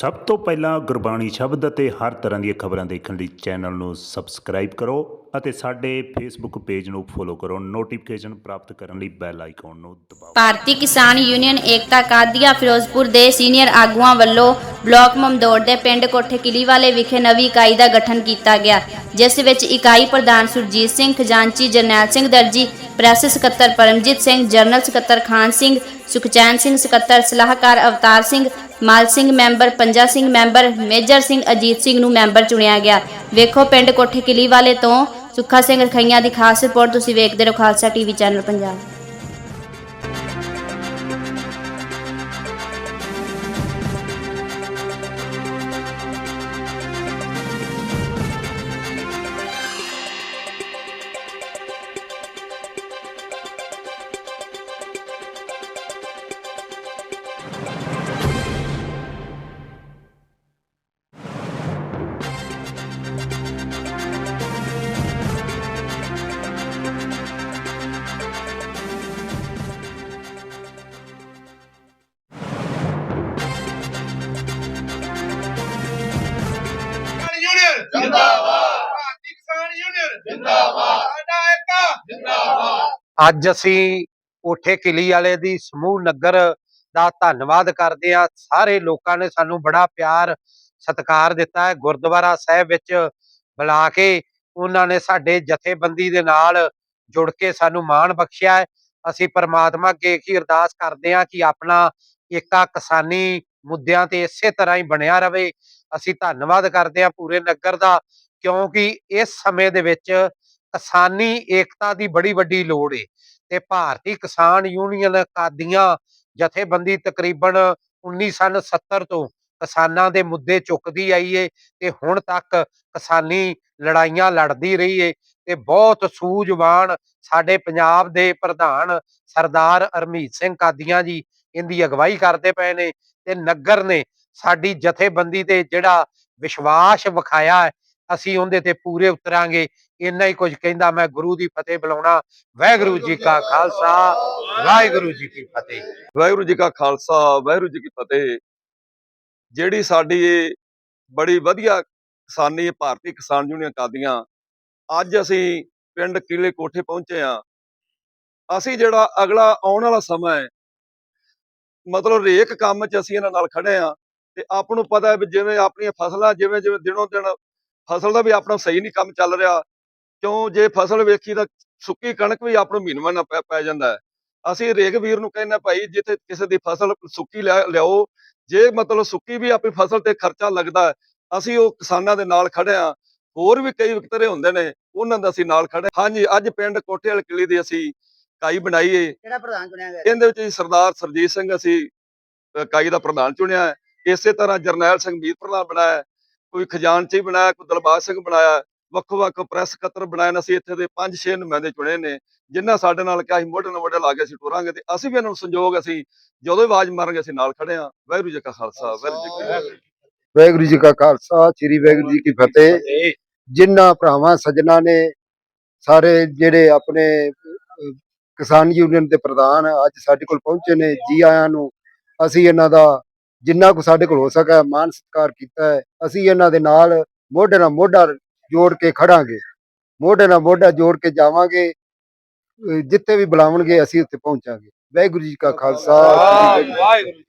ਸਭ ਤੋਂ ਪਹਿਲਾਂ ਗੁਰਬਾਣੀ ਸ਼ਬਦ ਅਤੇ ਹਰ ਤਰ੍ਹਾਂ ਦੀਆਂ ਖਬਰਾਂ ਦੇਖਣ ਲਈ ਚੈਨਲ ਨੂੰ ਸਬਸਕ੍ਰਾਈਬ ਕਰੋ ਅਤੇ ਸਾਡੇ ਫੇਸਬੁੱਕ ਪੇਜ ਨੂੰ ਫੋਲੋ ਕਰੋ। ਨੋਟੀਫਿਕੇਸ਼ਨ ਪ੍ਰਾਪਤ ਕਰਨ ਲਈ ਬੈਲ ਆਈਕਨ ਨੂੰ ਦਬਾਓ। ਭਾਰਤੀ ਕਿਸਾਨ ਯੂਨੀਅਨ ਏਕਤਾ ਕਾਦੀਆ ਫਿਰੋਜ਼ਪੁਰ ਦੇ ਸੀਨੀਅਰ ਆਗੂਆਂ ਵੱਲੋਂ ਬਲਾਕ ਮਮਦੋੜ ਦੇ ਪਿੰਡ ਕੋਠੇ ਕਿਲੀਵਾਲੇ ਵਿਖੇ ਨਵੀਂ ਇਕਾਈ ਦਾ ਗਠਨ ਕੀਤਾ ਗਿਆ। ਜਿਸ ਵਿੱਚ ਇਕਾਈ ਪ੍ਰਧਾਨ ਸੁਰਜੀਤ ਸਿੰਘ, ਖਜ਼ਾਨਚੀ ਜਰਨੈਲ ਸਿੰਘ ਦਰਜੀ, ਪ੍ਰੈਸ ਸਕੱਤਰ ਪਰਮਜੀਤ ਸਿੰਘ ਜਰਨਲ ਸਕੱਤਰ ਖਾਨ ਸਿੰਘ, ਸੁਖਚੈਨ ਸਿੰਘ ਸਕੱਤਰ, ਸਲਾਹਕਾਰ Avtar Singh, Mal Singh member, Panja Singh member, major Singh Ajit Singh ਨੂੰ ਮੈਂਬਰ ਚੁਣਿਆ ਗਿਆ। ਵੇਖੋ ਪਿੰਡ ਕੋਠੇ ਕਿਲੀਵਾਲੇ ਤੋਂ ਸੁੱਖਾ ਸਿੰਘ ਰਖਈਆਂ ਦੀ ਖਾਸ ਰਿਪੋਰਟ ਤੁਸੀਂ ਵੇਖਦੇ ਰਹੋ ਖਾਲਸਾ ਟੀਵੀ ਚੈਨਲ ਪੰਜਾਬ। ਅੱਜ ਅਸੀਂ ਕੋਠੇ ਕਿਲੀ ਵਾਲੇ ਦੀ ਸਮੂਹ ਨਗਰ ਦਾ ਧੰਨਵਾਦ ਕਰਦੇ ਹਾਂ। ਸਾਰੇ ਲੋਕਾਂ ਨੇ ਸਾਨੂੰ ਬੜਾ ਪਿਆਰ, ਸਤਿਕਾਰ ਦਿੱਤਾ ਹੈ। ਗੁਰਦੁਆਰਾ ਸਾਹਿਬ ਵਿੱਚ ਬੁਲਾ ਕੇ ਉਹਨਾਂ ਨੇ ਸਾਡੇ ਜਥੇਬੰਦੀ ਦੇ ਨਾਲ ਜੁੜ ਕੇ ਸਾਨੂੰ ਮਾਣ ਬਖਸ਼ਿਆ ਹੈ। ਅਸੀਂ ਪਰਮਾਤਮਾ ਅੱਗੇ ਇੱਕ ਹੀ ਅਰਦਾਸ ਕਰਦੇ ਹਾਂ ਕਿ ਆਪਣਾ ਏਕਾ ਕਿਸਾਨੀ ਮੁੱਦਿਆਂ ਤੇ ਇਸੇ ਤਰ੍ਹਾਂ ਹੀ ਬਣਿਆ ਰਵੇ ਅਸੀਂ ਧੰਨਵਾਦ ਕਰਦੇ ਹਾਂ ਪੂਰੇ ਨਗਰ ਦਾ, ਕਿਉਂਕਿ ਇਸ ਸਮੇਂ ਦੇ ਵਿੱਚ ਕਿਸਾਨੀ ਏਕਤਾ ਦੀ ਬੜੀ ਵੱਡੀ ਲੋੜ ਏ। ਤੇ ਭਾਰਤੀ ਕਿਸਾਨ ਯੂਨੀਅਨ ਕਾਦੀਆਂ ਜਥੇਬੰਦੀ ਤਕਰੀਬਨ 1970 ਤੋਂ ਕਿਸਾਨਾਂ ਦੇ ਮੁੱਦੇ ਚੁੱਕਦੀ ਆਈ ਏ ਤੇ ਹੁਣ ਤੱਕ ਕਿਸਾਨੀ ਲੜਾਈਆਂ ਲੜਦੀ ਰਹੀ ਏ ਤੇ ਬਹੁਤ ਸੂਝਵਾਨ ਸਾਡੇ ਪੰਜਾਬ ਦੇ ਪ੍ਰਧਾਨ ਸਰਦਾਰ ਅਰਮੀਤ ਸਿੰਘ ਕਾਦੀਆਂ ਜੀ ਇਹਦੀ ਅਗਵਾਈ ਕਰਦੇ ਪਏ ਨੇ ਤੇ ਨਗਰ ਨੇ ਸਾਡੀ ਜਥੇਬੰਦੀ ਤੇ ਜਿਹੜਾ ਵਿਸ਼ਵਾਸ ਵਿਖਾਇਆ ਅਸੀਂ ਉਹਦੇ ਤੇ ਪੂਰੇ ਉਤਰਾਂਗੇ। ਇੰਨਾ ਹੀ ਕੁਝ ਕਹਿੰਦਾ ਮੈਂ, ਗੁਰੂ ਦੀ ਫਤਿਹ ਬੁਲਾਉਣਾ। ਵਾਹਿਗੁਰੂ ਜੀ ਕਾ ਖਾਲਸਾ, ਵਾਹਿਗੁਰੂ ਜੀ ਕੀ ਫਤਿਹ। ਵਾਹਿਗੁਰੂ ਜੀ ਕਾ ਖਾਲਸਾ, ਵਾਹਿਗੁਰੂ ਜੀ ਕੀ ਫਤਿਹ। ਜਿਹੜੀ ਸਾਡੀ ਇਹ ਬੜੀ ਵਧੀਆ ਕਿਸਾਨੀ, ਭਾਰਤੀ ਕਿਸਾਨ ਯੂਨੀਅਨ ਕਾਦੀਆਂ, ਅੱਜ ਅਸੀਂ ਪਿੰਡ ਕਿਲੇ ਕੋਠੇ ਪਹੁੰਚੇ ਆ ਅਸੀਂ ਜਿਹੜਾ ਅਗਲਾ ਆਉਣ ਵਾਲਾ ਸਮਾਂ ਹੈ, ਮਤਲਬ ਹਰੇਕ ਕੰਮ 'ਚ ਅਸੀਂ ਇਹਨਾਂ ਨਾਲ ਖੜੇ ਆ ਤੇ ਆਪ ਨੂੰ ਪਤਾ ਹੈ ਵੀ ਜਿਵੇਂ ਆਪਣੀਆਂ ਫਸਲਾਂ ਜਿਵੇਂ ਜਿਵੇਂ ਦਿਨੋਂ ਦਿਨ ਫਸਲ ਦਾ ਵੀ ਆਪਣਾ ਸਹੀ ਨਹੀਂ ਕੰਮ ਚੱਲ ਰਿਹਾ। ਕਿਉਂ? ਜੇ ਫਸਲ ਵੇਖੀ ਤਾਂ ਸੁੱਕੀ ਕਣਕ ਵੀ ਆਪ ਨੂੰ ਮਹੀਨਾ ਨਾ ਪੈ ਜਾਂਦਾ ਅਸੀਂ ਰੇਗ ਵੀਰ ਨੂੰ ਕਹਿੰਦੇ ਭਾਈ ਜਿੱਥੇ ਕਿਸੇ ਦੀ ਫਸਲ ਸੁੱਕੀ ਲਿਆ- ਲਿਆਓ। ਜੇ ਮਤਲਬ ਸੁੱਕੀ ਵੀ ਆਪਣੀ ਫਸਲ ਤੇ ਖਰਚਾ ਲੱਗਦਾ ਅਸੀਂ ਉਹ ਕਿਸਾਨਾਂ ਦੇ ਨਾਲ ਖੜੇ ਆ ਹੋਰ ਵੀ ਕਈ ਵਿਕਤਰੇ ਹੁੰਦੇ ਨੇ ਉਹਨਾਂ ਦਾ ਅਸੀਂ ਨਾਲ ਖੜੇ ਹਾਂਜੀ ਅੱਜ ਪਿੰਡ ਕੋਠੇ ਵਾਲੀ ਕਿਲੀ ਦੀ ਅਸੀਂ ਇਕਾਈ ਬਣਾਈ ਏ। ਕਿਹੜਾ ਪ੍ਰਧਾਨ ਚੁਣਿਆ ਗਿਆ ਇਹਦੇ ਵਿੱਚ ਜੀ ਸਰਦਾਰ ਸਰਜੀਤ ਸਿੰਘ ਅਸੀਂ ਅ, ਇਕਾਈ ਦਾ ਪ੍ਰਧਾਨ ਚੁਣਿਆ ਇਸੇ ਤਰ੍ਹਾਂ ਜਰਨੈਲ ਸਿੰਘ ਮੀਤ ਪ੍ਰਧਾਨ ਬਣਾਇਆ ਕੋਈ ਖਜ਼ਾਨਚੀ ਬਣਾਇਆ ਕੋਈ ਦਲਬਾਗ ਸਿੰਘ ਬਣਾਇਆ ਹੈ, ਵੱਖ-ਵੱਖ ਪ੍ਰੈਸ ਸਕੱਤਰ ਬਣਾਏ ਨੇ ਅਸੀਂ ਇੱਥੇ ਦੇ 5-6 ਨੁਮਾਇੰਦੇ ਚੁਣੇ ਨੇ ਜਿਨ੍ਹਾਂ ਸਾਡੇ ਨਾਲ ਕਿਹਾ ਅਸੀਂ ਮੋਢੇ ਨਾਲ ਮੋਢੇ ਲਾ ਕੇ ਅਸੀਂ ਟੁਰਾਂਗੇ ਤੇ ਅਸੀਂ ਵੀ ਇਹਨਾਂ ਨੂੰ ਸੰਯੋਗ ਅਸੀਂ ਜਦੋਂ ਆਵਾਜ਼ ਮਾਰਾਂਗੇ ਅਸੀਂ ਨਾਲ ਖੜੇ ਹਾਂ। ਵਾਹਿਗੁਰੂ ਜੀ ਕਾ ਖਾਲਸਾ ਵਾਹਿਗੁਰੂ ਜੀ ਕੀ ਫਤਿਹ। ਵਾਹਿਗੁਰੂ ਜੀ ਕਾ ਖਾਲਸਾ ਸ੍ਰੀ ਵਾਹਿਗੁਰੂ ਜੀ ਕੀ ਫਤਿਹ। ਜਿਨ੍ਹਾਂ ਭਰਾਵਾਂ ਸੱਜਣਾ ਨੇ ਸਾਰੇ ਜਿਹੜੇ ਆਪਣੇ ਕਿਸਾਨ ਯੂਨੀਅਨ ਦੇ ਪ੍ਰਧਾਨ ਅੱਜ ਸਾਡੇ ਕੋਲ ਪਹੁੰਚੇ ਨੇ ਜੀ ਆਇਆਂ ਨੂੰ ਅਸੀਂ ਇਹਨਾਂ ਦਾ ਜਿੰਨਾ ਕੁ ਸਾਡੇ ਕੋਲ ਹੋ ਸਕਿਆ ਮਾਨ ਸਤਿਕਾਰ ਕੀਤਾ ਹੈ, ਅਸੀਂ ਇਹਨਾਂ ਦੇ ਨਾਲ ਮੋਢੇ ਨਾਲ ਮੋਢਾ ਜੋੜ ਕੇ ਖੜਾਂਗੇ, ਮੋਢੇ ਨਾਲ ਮੋਢਾ ਜੋੜ ਕੇ ਜਾਵਾਂਗੇ ਜਿੱਥੇ ਵੀ ਬੁਲਾਵਣਗੇ ਅਸੀਂ ਉੱਥੇ ਪਹੁੰਚਾਂਗੇ। ਵਾਹਿਗੁਰੂ ਜੀ ਕਾ ਖਾਲਸਾ, ਵਾਹਿਗੁਰੂ